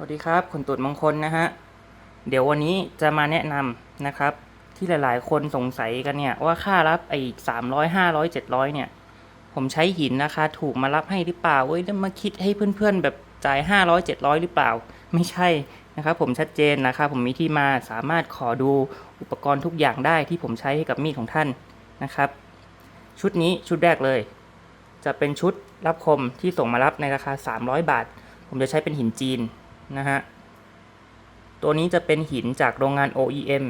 สวัสดีครับคุณตุดมงคลนะฮะ เดี๋ยววันนี้จะมาแนะนำนะครับ ที่หลายๆ คนสงสัยกันเนี่ย ว่าค่ารับไอ้สามร้อยห้าร้อยเจ็ดร้อยเนี่ย ผมใช้หินราคาถูกมารับให้หรือเปล่าเว้ยแล้วมาคิดให้เพื่อนๆ แบบจ่ายห้าร้อยเจ็ดร้อยหรือเปล่า ไม่ใช่นะครับ ผมชัดเจนนะครับผมมีที่มาสามารถขอดูอุปกรณ์ทุกอย่างได้ที่ผมใช้ให้กับมีดของท่านนะครับ ชุดนี้ชุดแรกเลย จะเป็นชุดรับคมที่ส่งมารับในราคา 300 บาท ผมจะใช้เป็นหินจีน นะฮะ ตัวนี้จะเป็นหินจากโรงงาน OEM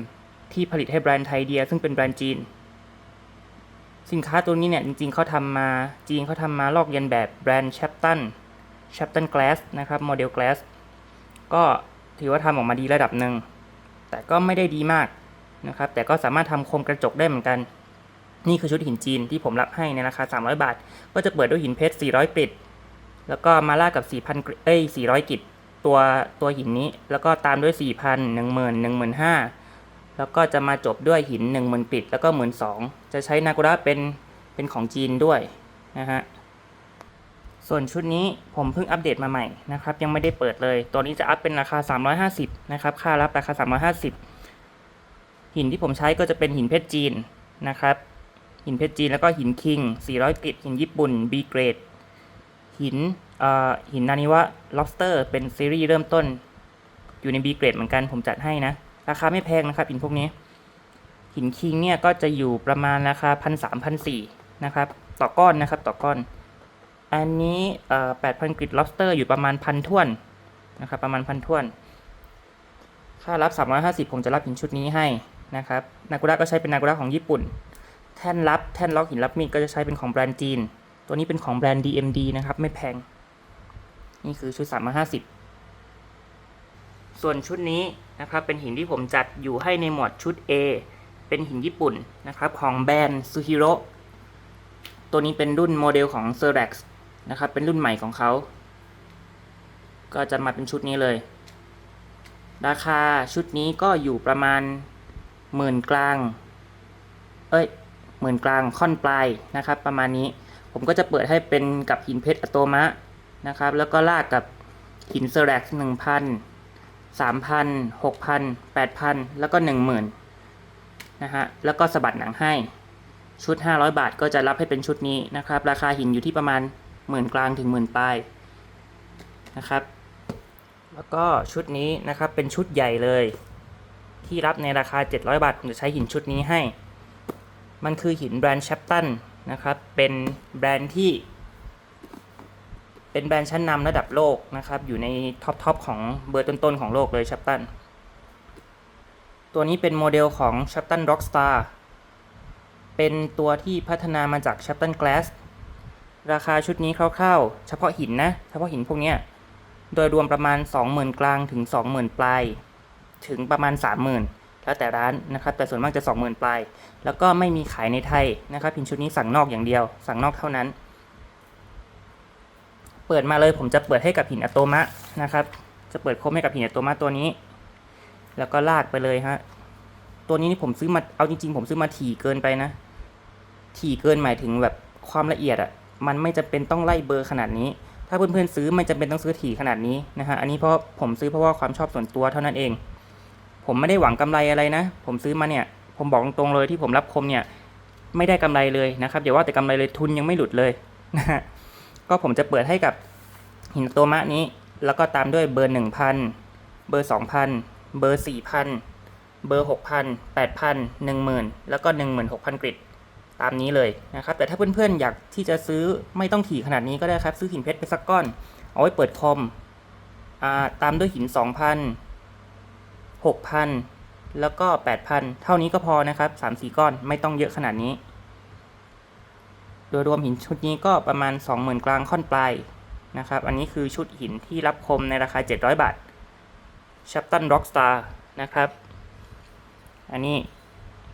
ที่ผลิตให้แบรนด์ไทยเดีย ซึ่งเป็นแบรนด์จีน สินค้าตัวนี้เนี่ยจริงๆเขาทำมาจีนเขาทำมาลอกเลียนแบบแบรนด์ c h a p t o n c h a p t o n Glass นะครับโมเดล Glass ก็ถือว่าทำออกมาดีระดับหนึ่ง แต่ก็ไม่ได้ดีมากนะครับ แต่ก็สามารถทำโคมกระจกได้เหมือนกัน นี่คือชุดหินจีนที่ผมรับให้ในราคา 300 บาท ก็จะเปิดด้วยหินเพชร 400กริดแล้วก็มาล่ากับ 4,000กริดเอ้ย400กริด ตัวตัวหินนี้ แล้วก็ตามด้วย 4,000 10,000 15,000แล้วก็จะมาจบด้วยหิน 10,000กริด แล้วก็12,000จะใช้นากุระเป็นเป็นของจีนด้วยนะฮะส่วนชุดนี้ผมเพิ่งอัปเดตมาใหม่นะครับ ยังไม่ได้เปิดเลย ตัวนี้จะอัพเป็นราคา 350 นะครับ ค่ารับราคา 350 หินที่ผมใช้ก็จะเป็นหินเพชรจีนนะครับ หินเพชรจีนแล้วก็หินคิง 400กริดหินญี่ปุ่น B เกรด หินอ่อหินนานิวะ lobster เป็นซีรีส์เริ่มต้น อยู่ใน B เกรดเหมือนกันผมจัดให้นะ ราคาไม่แพงนะครับหินพวกนี้ หินคิงเนี่ยก็จะอยู่ประมาณราคาพันสามพันสี่นะครับ ต่อก้อนนะครับต่อก้อน อันนี้อ่อแปดพันกริด lobster อยู่ประมาณพันท่วนนะครับประมาณพันท่วน ค่ารับ 350 ผมจะรับหินชุดนี้ให้นะครับ นากุระก็ใช้เป็นนากุระของญี่ปุ่น แท่นรับแท่นล็อกหินรับมีดก็จะใช้เป็นของแบรนด์จีน ตัวนี้เป็นของแบรนด์ DMD นะครับ ไม่แพง นี่คือชุด 350 ส่วนชุดนี้นะครับ เป็นหินที่ผมจัดอยู่ให้ในหมวดชุด A เป็นหินญี่ปุ่นนะครับ ของแบรนด์ซูฮิโร่ตัวนี้เป็นรุ่นโมเดลของ s e r a x นะครับ เป็นรุ่นใหม่ของเขา ก็จะมาเป็นชุดนี้เลย ราคาชุดนี้ก็อยู่ประมาณหมื่นกลาง เอ้ยหมื่นกลางค่อนปลายนะครับ ประมาณนี้ ผมก็จะเปิดให้เป็นกับหินเพชรอะโตมะนะครับ แล้วก็ลากกับหินเซร์แร็กหนึ่งพันสามพันหกพันแปดพันแล้วก็หนึ่งหมื่นนะฮะ แล้วก็สะบัดหนังให้ชุด 500 บาทก็จะรับให้เป็นชุดนี้นะครับ ราคาหินอยู่ที่ประมาณหมื่นกลางถึงหมื่นปลายนะครับ แล้วก็ชุดนี้นะครับเป็นชุดใหญ่เลย ที่รับในราคา 700 บาทผมจะใช้หินชุดนี้ให้ มันคือหินแบรนด์แชปตัน นะครับ เป็นแบรนด์ที่ เป็นแบรนด์ชั้นนำระดับโลกนะครับ อยู่ในท็อปทอปของเบอร์ต้นๆของโลกเลยแชปตัน ตัวนี้เป็นโมเดลของ c h a p t o n Rockstar เป็นตัวที่พัฒนามาจาก c h a p t o n Glass ราคาชุดนี้คร่าวๆ เฉพาะหินนะ เฉพาะหินพวกนี้โดยรวมประมาณ 20,000 กลางถึง 20,000 ปลาย ถึงประมาณ 30,000 แล้วแต่ร้านนะครับ แต่ส่วนมากจะ 20,000ปลาย แล้วก็ไม่มีขายในไทยนะครับ พินชุดนี้สั่งนอกอย่างเดียว สั่งนอกเท่านั้น เปิดมาเลยผมจะเปิดให้กับหินอะโตมะนะครับ จะเปิดคมให้กับหินอะโตมะตัวนี้ แล้วก็ลากไปเลยฮะ ตัวนี้นี่ผมซื้อมา เอาจริง ๆ ผมซื้อมาถี่เกินไปนะ ถี่เกินหมายถึงแบบความละเอียดอะ่ะ มันไม่จำเป็นต้องไล่เบอร์ขนาดนี้ถ้าเพื่อนๆซื้อไม่จำเป็นต้องซื้อถี่ขนาดนี้นะฮะ อันนี้เพราะผมซื้อเพราะว่าความชอบส่วนตัวเท่านั้นเอง ผมไม่ได้หวังกำไรอะไรนะ ผมซื้อมาเนี่ย ผมบอกตรงๆเลยที่ผมรับคมเนี่ย ไม่ได้กำไรเลยนะครับอย่าว่าแต่กำไรเลยทุนยังไม่หลุดเลยนะฮะก็ผมจะเปิดให้กับหินโตมะนี้ แล้วก็ตามด้วยเบอร์หนึ่งพันเบอร์สองพันเบอร์สี่พันเบอร์หกพันแปดพันหนึ่งหมื่นแล้วก็หนึ่งหมื่นหกพันกริดตามนี้เลยนะครับ แต่ถ้าเพื่อนๆอยากที่จะซื้อไม่ต้องถี่ขนาดนี้ก็ได้ครับ ซื้อหินเพชรไปสักก้อน เอาไว้เปิดคอมอตามด้วยหิน 2,000 6,000 แล้วก็ 8,000 เท่านี้ก็พอนะครับ 3-4 ก้อนไม่ต้องเยอะขนาดนี้ โดยรวมหินชุดนี้ก็ประมาณ 20,000 กลางค่อนปลายนะครับ อันนี้คือชุดหินที่รับคมในราคา 700 บาท c h a p t o n Rockstar นะครับ อันนี้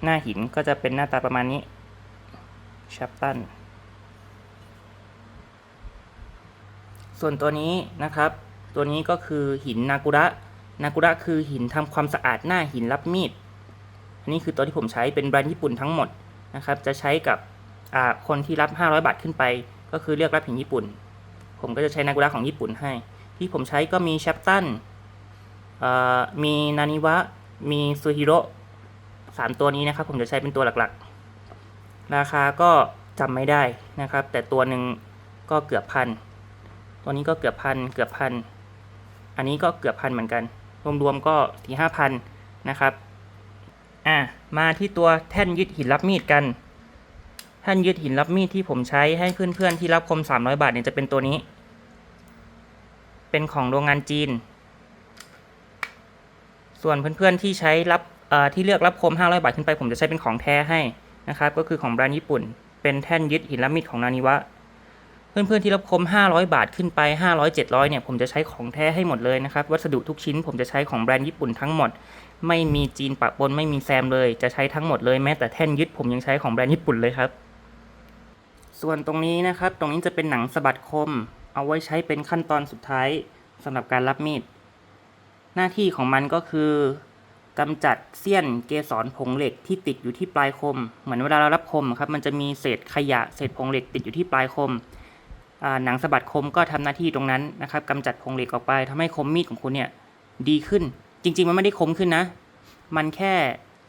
หน้าหินก็จะเป็นหน้าตาประมาณนี้ชัปตันส่วนตัวนี้นะครับ ตัวนี้ก็คือหินนากุระ นากุระคือหินทำความสะอาดหน้าหินรับมีดอันนี้คือตัวที่ผมใช้เป็นแบรนด์ญี่ปุ่นทั้งหมดนะครับ จะใช้กับคนที่รับ 500 บาทขึ้นไป ก็คือเลือกรับหินญี่ปุ่น ผมก็จะใช้นากุระของญี่ปุ่นให้ ที่ผมใช้ก็มีชัปตันมีนานิวะ มีซูฮิโร่สามตัวนี้นะครับ ผมจะใช้เป็นตัวหลักๆ ราคาก็จำไม่ได้นะครับ แต่ตัวหนึ่งก็เกือบพัน ตัวนี้ก็เกือบพัน เกือบพัน อันนี้ก็เกือบพันเหมือนกัน รวมๆก็ที่ห้าพันนะครับอะมาที่ตัวแท่นยึดหินรับมีดกันแท่นยึดหินรับมีดที่ผมใช้ให้เพื่อนๆที่รับคม 300 บาทเนี่ยจะเป็นตัวนี้ เป็นของโรงงานจีน ส่วนเพื่อนๆที่ใช้รับที่เลือกรับคม 500 บาทขึ้นไป ผมจะใช้เป็นของแท้ให้นะครับ ก็คือของแบรนด์ญี่ปุ่น เป็นแท่นยึดหินรับมีดของนานิวะ เพื่อนๆที่รับคม 500 บาทขึ้นไป 500 700เนี่ยผมจะใช้ของแท้ให้หมดเลยนะครับ วัสดุทุกชิ้นผมจะใช้ของแบรนด์ญี่ปุ่นทั้งหมด ไม่มีจีนปะปนไม่มีแซมเลย จะใช้ทั้งหมดเลยแม้แต่แท่นยึดผมยังใช้ของแบรนด์ญี่ปุ่นเลยครับ ส่วนตรงนี้นะครับ ตรงนี้จะเป็นหนังสะบัดคม เอาไว้ใช้เป็นขั้นตอนสุดท้ายสำหรับการรับมีด หน้าที่ของมันก็คือกำจัดเสี้ยนเกสรผงเหล็กที่ติดอยู่ที่ปลายคม เหมือนเวลาเรารับคมครับมันจะมีเศษขยะเศษผงเหล็กติดอยู่ที่ปลายคม หนังสะบัดคมก็ทำหน้าที่ตรงนั้นนะครับกำจัดผงเหล็กออกไปทำให้คมมีดของคุณเนี่ยดีขึ้น จริง ๆ มันไม่ได้คมขึ้นนะ มันแค่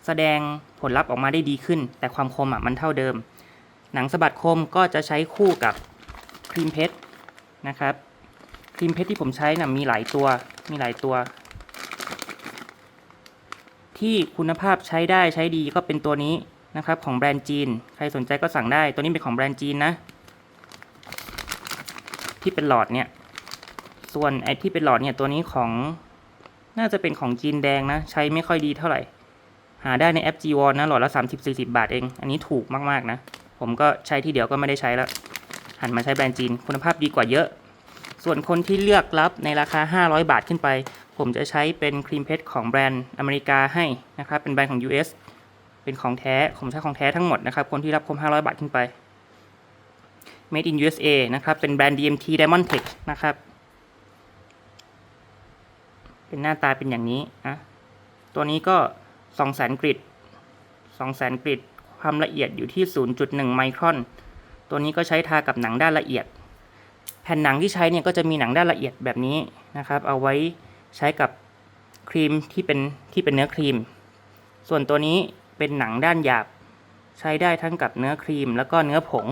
แสดงผลลัพธ์ออกมาได้ดีขึ้น แต่ความคมอะมันเท่าเดิม หนังสะบัดคมก็จะใช้คู่กับครีมเพชรนะครับครีมเพชรที่ผมใช้นะ่ะมีหลายตัวมีหลายตัว ที่คุณภาพใช้ได้ใช้ดีก็เป็นตัวนี้นะครับของแบรนด์จีน ใครสนใจก็สั่งได้ ตัวนี้เป็นของแบรนด์จีนนะ ที่เป็นหลอดเนี่ย ส่วนไอ้ที่เป็นหลอดเนี่ยตัวนี้ของน่าจะเป็นของจีนแดงนะ ใช้ไม่ค่อยดีเท่าไหร่ หาได้ในแอป g w o n นะหลอดละ 30-40 บาทเอง อันนี้ถูกมากๆนะ ผมก็ใช้ที่เดียวก็ไม่ได้ใช้แล้ว หันมาใช้แบรนด์จีนคุณภาพดีกว่าเยอะ ส่วนคนที่เลือกรับในราคา 500 บาทขึ้นไป ผมจะใช้เป็นครีมเพชรของแบรนด์อเมริกาให้นะครับเป็นแบรนด์ของ US เป็นของแท้ผมใช้ของแท้ทั้งหมดนะครับคนที่รับคม500 บาทขึ้นไป Made in USA นะครับ เป็นแบรนด์ DMT Diamond Tech นะครับ เป็นหน้าตาเป็นอย่างนี้นะตัวนี้ก็200,000กริด200,000กริดความละเอียดอยู่ที่ 0.1 ไมครอน ตัวนี้ก็ใช้ทากับหนังด้านละเอียด แผ่นหนังที่ใช้เนี่ยก็จะมีหนังด้านละเอียดแบบนี้นะครับ เอาไว้ใช้กับครีมที่เป็นที่เป็นเนื้อครีม ส่วนตัวนี้เป็นหนังด้านหยาบ ใช้ได้ทั้งกับเนื้อครีมแล้วก็เนื้อผง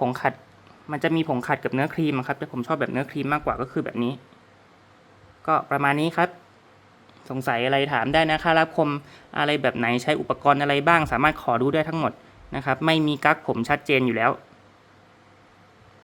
ผงขัด มันจะมีผงขัดกับเนื้อครีมครับ แต่ผมชอบแบบเนื้อครีมมากกว่าก็คือแบบนี้ ก็ประมาณนี้ครับ สงสัยอะไรถามได้นะค่ารับคมอะไรแบบไหนใช้อุปกรณ์อะไรบ้าง สามารถขอดูได้ทั้งหมดนะครับ ไม่มีกั๊กผมชัดเจนอยู่แล้ว